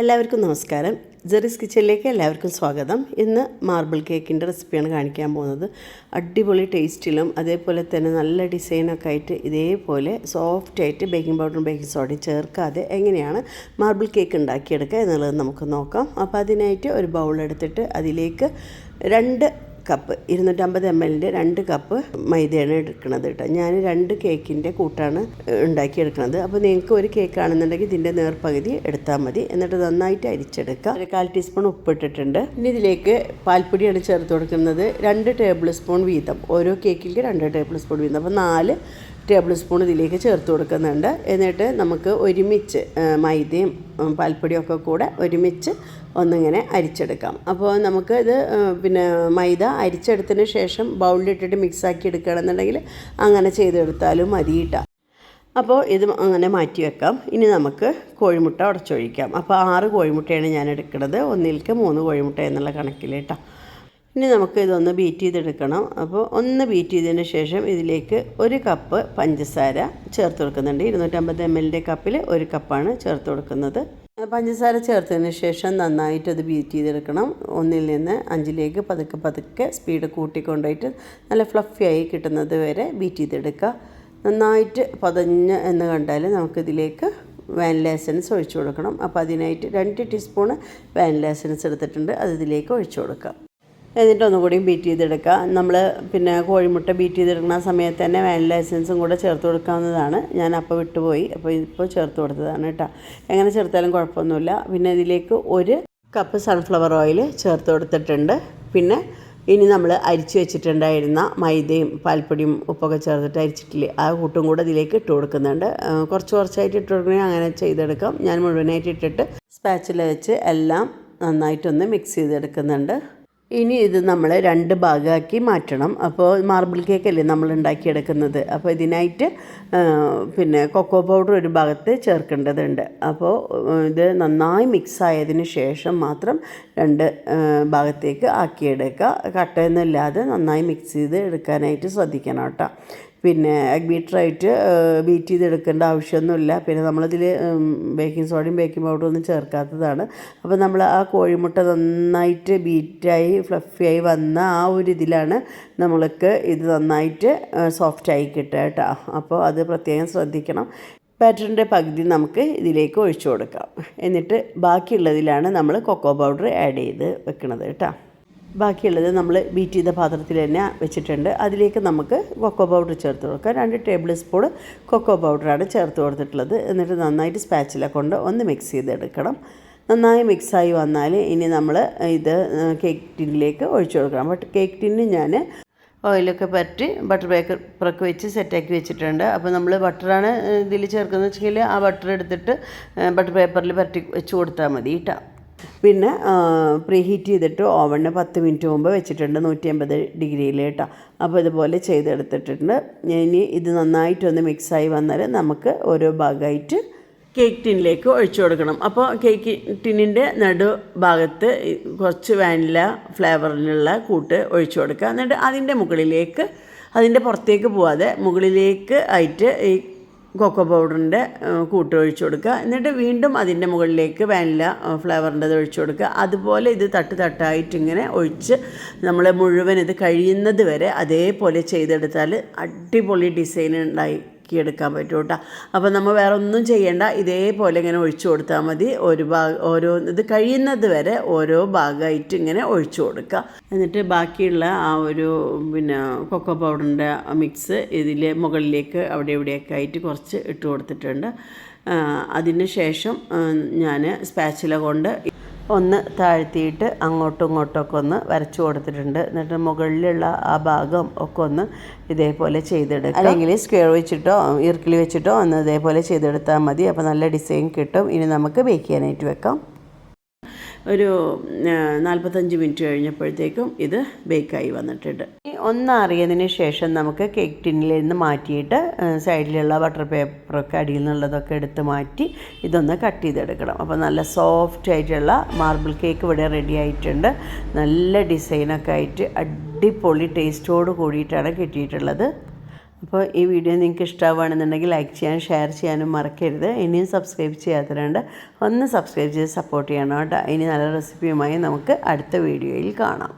എല്ലാവർക്കും നമസ്കാരം. ജെറിസ് കിച്ചണിലേക്ക് എല്ലാവർക്കും സ്വാഗതം. ഇന്ന് മാർബിൾ കേക്കിന്റെ റെസിപ്പിയാണ് കാണിക്കാൻ പോകുന്നത്. അടിപൊളി ടേസ്റ്റിലും അതേപോലെ തന്നെ നല്ല ഡിസൈനൊക്കെ ആയിട്ട് ഇതേപോലെ സോഫ്റ്റായിട്ട് ബേക്കിംഗ് പൗഡറും ബേക്കിംഗ് സോഡയും ചേർക്കാതെ എങ്ങനെയാണ് മാർബിൾ കേക്ക് ഉണ്ടാക്കിയെടുക്കുക എന്നുള്ളത് നമുക്ക് നോക്കാം. അപ്പോൾ അതിനായിട്ട് ഒരു ബൗൾ എടുത്തിട്ട് അതിലേക്ക് രണ്ട് കപ്പ് ഇരുന്നൂറ്റമ്പത് എം എല്ലിന്റെ രണ്ട് കപ്പ് മൈദയാണ് എടുക്കുന്നത് കേട്ടോ ഞാൻ രണ്ട് കേക്കിന്റെ കൂട്ടാണ് ഉണ്ടാക്കിയെടുക്കുന്നത് അപ്പോൾ നിങ്ങൾക്ക് ഒരു കേക്ക് ആണെന്നുണ്ടെങ്കിൽ ഇതിന്റെ നേർപ്പകുതി എടുത്താൽ മതി. എന്നിട്ട് നന്നായിട്ട് അരിച്ചെടുക്കുക. ഒരു കാൽ ടീസ്പൂൺ ഉപ്പിട്ടിട്ടുണ്ട്. ഇനി ഇതിലേക്ക് പാൽപ്പൊടിയാണ് ചേർത്ത് കൊടുക്കുന്നത്. രണ്ട് ടേബിൾ സ്പൂൺ വീതം. ഓരോ കേക്കിലേക്ക് രണ്ട് ടേബിൾ സ്പൂൺ വീതം. അപ്പോൾ നാല് ടേബിൾ സ്പൂൺ ഇതിലേക്ക് ചേർത്ത് കൊടുക്കുന്നുണ്ട്. എന്നിട്ട് നമുക്ക് ഒരുമിച്ച് മൈദയും പാൽപ്പൊടിയൊക്കെ കൂടെ ഒരുമിച്ച് ഒന്നിങ്ങനെ അരിച്ചെടുക്കാം. അപ്പോൾ നമുക്ക് ഇത് പിന്നെ മൈദ അരിച്ചെടുത്തതിന് ശേഷം ബൗളിലിട്ടിട്ട് മിക്സാക്കി എടുക്കുകയാണെന്നുണ്ടെങ്കിൽ അങ്ങനെ ചെയ്തെടുത്താലും മതി കേട്ടോ അപ്പോൾ ഇത് അങ്ങനെ മാറ്റി വെക്കാം. ഇനി നമുക്ക് കോഴിമുട്ട ഉടച്ചൊഴിക്കാം. അപ്പോൾ ആറ് കോഴിമുട്ടയാണ് ഞാൻ എടുക്കുന്നത്. ഒന്നിൽക്ക് മൂന്ന് കോഴിമുട്ട എന്നുള്ള കണക്കിൽ കേട്ടോ ഇനി നമുക്ക് ഇതൊന്ന് ബീറ്റ് ചെയ്തെടുക്കണം. അപ്പോൾ ഒന്ന് ബീറ്റ് ചെയ്തതിന് ശേഷം ഇതിലേക്ക് ഒരു കപ്പ് പഞ്ചസാര ചേർത്ത് കൊടുക്കുന്നുണ്ട്. ഇരുന്നൂറ്റമ്പത് എം എല്ലിന്റെ കപ്പിൽ ഒരു കപ്പാണ് ചേർത്ത് കൊടുക്കുന്നത്. പഞ്ചസാര ചേർത്തതിന് ശേഷം നന്നായിട്ട് അത് ബീറ്റ് ചെയ്തെടുക്കണം. ഒന്നിൽ നിന്ന് അഞ്ചിലേക്ക് പതുക്കെ പതുക്കെ സ്പീഡ് കൂട്ടിക്കൊണ്ടുപോയിട്ട് നല്ല ഫ്ലഫി ആയി കിട്ടുന്നത് വരെ ബീറ്റ് ചെയ്തെടുക്കുക. നന്നായിട്ട് പതഞ്ഞ് എന്ന് കണ്ടാൽ നമുക്കിതിലേക്ക് വാനില എസൻസ് ഒഴിച്ചു കൊടുക്കണം. അപ്പോൾ അതിനായിട്ട് രണ്ട് ടീസ്പൂണ് വാനില എസൻസ് എടുത്തിട്ടുണ്ട്. അത് ഇതിലേക്ക് ഒഴിച്ചു കൊടുക്കാം എന്നിട്ട് ഒന്നുകൂടി ബീറ്റ് ചെയ്തെടുക്കുക. നമ്മൾ പിന്നെ കോഴിമുട്ട ബീറ്റ് ചെയ്തെടുക്കുന്ന സമയത്ത് തന്നെ വാനില എസൻസും കൂടെ ചേർത്ത് കൊടുക്കാവുന്നതാണ്. ഞാൻ അപ്പോൾ വിട്ടുപോയി. അപ്പോൾ ഇപ്പോൾ ചേർത്ത് കൊടുത്തതാണ് കേട്ടോ. എങ്ങനെ ചേർത്താലും കുഴപ്പമൊന്നുമില്ല. പിന്നെ ഇതിലേക്ക് ഒരു കപ്പ് സൺഫ്ലവർ ഓയിൽ ചേർത്ത് കൊടുത്തിട്ടുണ്ട്. പിന്നെ ഇനി നമ്മൾ അരിച്ച് വെച്ചിട്ടുണ്ടായിരുന്ന മൈദയും പാൽപ്പൊടിയും ഉപ്പൊക്കെ ചേർത്തിട്ട് അരിച്ചിട്ടില്ലേ ആ കൂട്ടും കൂടെ ഇതിലേക്ക് ഇട്ട് കൊടുക്കുന്നുണ്ട്. കുറച്ച് കുറച്ചായിട്ട് ഇട്ട് കൊടുക്കണമെങ്കിൽ അങ്ങനെ ചെയ്തെടുക്കാം. ഞാൻ മുഴുവനായിട്ട് ഇട്ടിട്ട് സ്പാച്ചിൽ വെച്ച് എല്ലാം നന്നായിട്ടൊന്ന് മിക്സ് ചെയ്തെടുക്കുന്നുണ്ട്. ഇനി ഇത് നമ്മൾ രണ്ട് ഭാഗമാക്കി മാറ്റണം. അപ്പോൾ മാർബിൾ കേക്കല്ലേ നമ്മൾ ഉണ്ടാക്കിയെടുക്കുന്നത്. അപ്പോൾ ഇതിനായിട്ട് പിന്നെ കൊക്കോ പൗഡർ ഒരു ഭാഗത്ത് ചേർക്കേണ്ടതുണ്ട്. അപ്പോൾ ഇത് നന്നായി മിക്സ് ആയതിന് ശേഷം മാത്രം രണ്ട് ഭാഗത്തേക്ക് ആക്കിയെടുക്കുക. കട്ടയൊന്നുമില്ലാതെ നന്നായി മിക്സ് ചെയ്ത് എടുക്കാനായിട്ട് ശ്രദ്ധിക്കണം കേട്ടോ. പിന്നെ എഗ് ബീറ്ററായിട്ട് ബീറ്റ് ചെയ്തെടുക്കേണ്ട ആവശ്യമൊന്നുമില്ല. പിന്നെ നമ്മളിതിൽ ബേക്കിംഗ് സോഡയും ബേക്കിംഗ് പൗഡറും ഒന്നും ചേർക്കാത്തതാണ്. അപ്പോൾ നമ്മൾ ആ കോഴിമുട്ട നന്നായിട്ട് ബീറ്റായി ഫ്ലഫിയായി വന്ന ആ ഒരു ഇതിലാണ് നമ്മൾക്ക് ഇത് നന്നായിട്ട് സോഫ്റ്റായി കിട്ടുക കേട്ടോ. അപ്പോൾ അത് പ്രത്യേകം ശ്രദ്ധിക്കണം. ബാറ്ററിന്റെ പകുതി നമുക്ക് ഇതിലേക്ക് ഒഴിച്ചു കൊടുക്കാം. എന്നിട്ട് ബാക്കിയുള്ളതിലാണ് നമ്മൾ കൊക്കോ പൗഡർ ആഡ് ചെയ്ത് വെക്കുന്നത് കേട്ടോ. ബാക്കിയുള്ളത് നമ്മൾ ബീറ്റ് ചെയ്ത പാത്രത്തിൽ തന്നെ വെച്ചിട്ടുണ്ട്. അതിലേക്ക് നമുക്ക് കൊക്കോ പൗഡർ ചേർത്ത് കൊടുക്കാം. രണ്ട് ടേബിൾ സ്പൂൺ കൊക്കോ പൗഡറാണ് ചേർത്ത് കൊടുത്തിട്ടുള്ളത്. എന്നിട്ട് നന്നായിട്ട് സ്പാച്ചില കൊണ്ട് ഒന്ന് മിക്സ് ചെയ്തെടുക്കണം. നന്നായി മിക്സായി വന്നാൽ ഇനി നമ്മൾ ഇത് കേക്ക് ടിന്നിലേക്ക് ഒഴിച്ചു കൊടുക്കണം. ബട്ട് കേക്ക് ടിന്ന് ഞാൻ ഓയിലൊക്കെ പറ്റി ബട്ടർ പേപ്പറൊക്കെ വെച്ച് സെറ്റാക്കി വെച്ചിട്ടുണ്ട്. അപ്പോൾ നമ്മൾ ബട്ടറാണ് ഇതിൽ ചേർക്കുന്നത് വെച്ചെങ്കിൽ ആ ബട്ടർ എടുത്തിട്ട് ബട്ടർ പേപ്പറിൽ പരട്ടി വെച്ച് കൊടുത്താൽ മതി കേട്ടോ. പിന്നെ പ്രീ ഹീറ്റ് ചെയ്തിട്ട് ഓവണിന് പത്ത് മിനിറ്റ് മുമ്പ് വെച്ചിട്ടുണ്ട് നൂറ്റി അമ്പത് ഡിഗ്രിയിൽ കേട്ടോ. അപ്പോൾ ഇതുപോലെ ചെയ്തെടുത്തിട്ടുണ്ട്. ഇനി ഇത് നന്നായിട്ടൊന്ന് മിക്സായി വന്നാൽ നമുക്ക് ഓരോ ഭാഗമായിട്ട് കേക്ക് ടിന്നിലേക്ക് ഒഴിച്ചു കൊടുക്കണം. അപ്പോൾ കേക്ക് ടിന്നിന്റെ നടു ഭാഗത്ത് കുറച്ച് വാനില ഫ്ലേവറിനുള്ള കൂട്ട് ഒഴിച്ചു കൊടുക്കുക. എന്നിട്ട് അതിന്റെ മുകളിലേക്ക് അതിന്റെ പുറത്തേക്ക് പോവാതെ മുകളിലേക്ക് ആയിട്ട് ഈ കൊക്കോ പൗഡറിന്റെ കൂട്ട് ഒഴിച്ചു കൊടുക്കുക. എന്നിട്ട് വീണ്ടും അതിന്റെ മുകളിലേക്ക് വാനില ഫ്ലേവറിന്റെ ഒഴിച്ചു കൊടുക്കുക. അതുപോലെ ഇത് തട്ട് തട്ടായിട്ട് ഇങ്ങനെ ഒഴിച്ച് നമ്മൾ മുഴുവൻ ഇത് കഴിയുന്നത് വരെ അതേപോലെ ചെയ്തെടുത്താൽ അടിപൊളി ഡിസൈൻ ഉണ്ടാക്കി എടുക്കാൻ പറ്റും കേട്ടോ അപ്പോൾ നമ്മൾ വേറെ ഒന്നും ചെയ്യേണ്ട ഇതേപോലെ ഇങ്ങനെ ഒഴിച്ചു കൊടുത്താൽ മതി. ഒരു ഭാഗം ഓരോ ഇത് കഴിയുന്നത് വരെ ഓരോ ഭാഗമായിട്ട് ഇങ്ങനെ ഒഴിച്ചു കൊടുക്കുക എന്നിട്ട് ബാക്കിയുള്ള ആ ഒരു പിന്നെ കൊക്കോ പൗഡറിന്റെ മിക്സ് ഇതിൽ മുകളിലേക്ക് അവിടെ ഇവിടെയൊക്കെ ആയിട്ട് കുറച്ച് ഇട്ട് കൊടുത്തിട്ടുണ്ട്. അതിന് ശേഷം ഞാൻ സ്പാച്ചില കൊണ്ട് ഒന്ന് താഴ്ത്തിയിട്ട് അങ്ങോട്ടും ഇങ്ങോട്ടും ഒക്കെ ഒന്ന് വരച്ചു കൊടുത്തിട്ടുണ്ട്. എന്നിട്ട് മുകളിലുള്ള ആ ഭാഗം ഒക്കെ ഒന്ന് ഇതേപോലെ ചെയ്തെടുക്കുക അല്ലെങ്കിൽ സ്ക്വയർ വെച്ചിട്ടോ ഇർക്കിളി വെച്ചിട്ടോ ഒന്ന് ഇതേപോലെ ചെയ്തെടുത്താൽ മതി. അപ്പോൾ നല്ല ഡിസൈൻ കിട്ടും. ഇനി നമുക്ക് ബേക്ക് ചെയ്യാനായിട്ട് വെക്കാം. ഒരു നാൽപ്പത്തഞ്ച് മിനിറ്റ് കഴിഞ്ഞപ്പോഴത്തേക്കും ഇത് ബേക്കായി വന്നിട്ടുണ്ട്. ഇനി ഒന്ന് അറിയതിന് ശേഷം നമുക്ക് കേക്ക് ടിന്നിൽ നിന്ന് മാറ്റിയിട്ട് സൈഡിലുള്ള ബട്ടർ പേപ്പറൊക്കെ അടിയിൽ നിന്നുള്ളതൊക്കെ എടുത്ത് മാറ്റി ഇതൊന്ന് കട്ട് ചെയ്തെടുക്കണം. അപ്പോൾ നല്ല സോഫ്റ്റ് ആയിട്ടുള്ള മാർബിൾ കേക്ക് ഇവിടെ റെഡി ആയിട്ടുണ്ട്. നല്ല ഡിസൈനൊക്കെ ആയിട്ട് അടിപൊളി ടേസ്റ്റോട് കൂടിയിട്ടാണ് കിട്ടിയിട്ടുള്ളത്. അപ്പോൾ ഈ വീഡിയോ നിങ്ങൾക്ക് ഇഷ്ടമാവുകയാണെന്നുണ്ടെങ്കിൽ ലൈക്ക് ചെയ്യാനും ഷെയർ ചെയ്യാനും മറക്കരുത്. ഇനിയും സബ്സ്ക്രൈബ് ചെയ്യാത്തവരുണ്ട് ഒന്ന് സബ്സ്ക്രൈബ് ചെയ്ത് സപ്പോർട്ട് ചെയ്യണം കേട്ടോ. ഇനി നല്ല റെസിപ്പിയുമായി നമുക്ക് അടുത്ത വീഡിയോയിൽ കാണാം.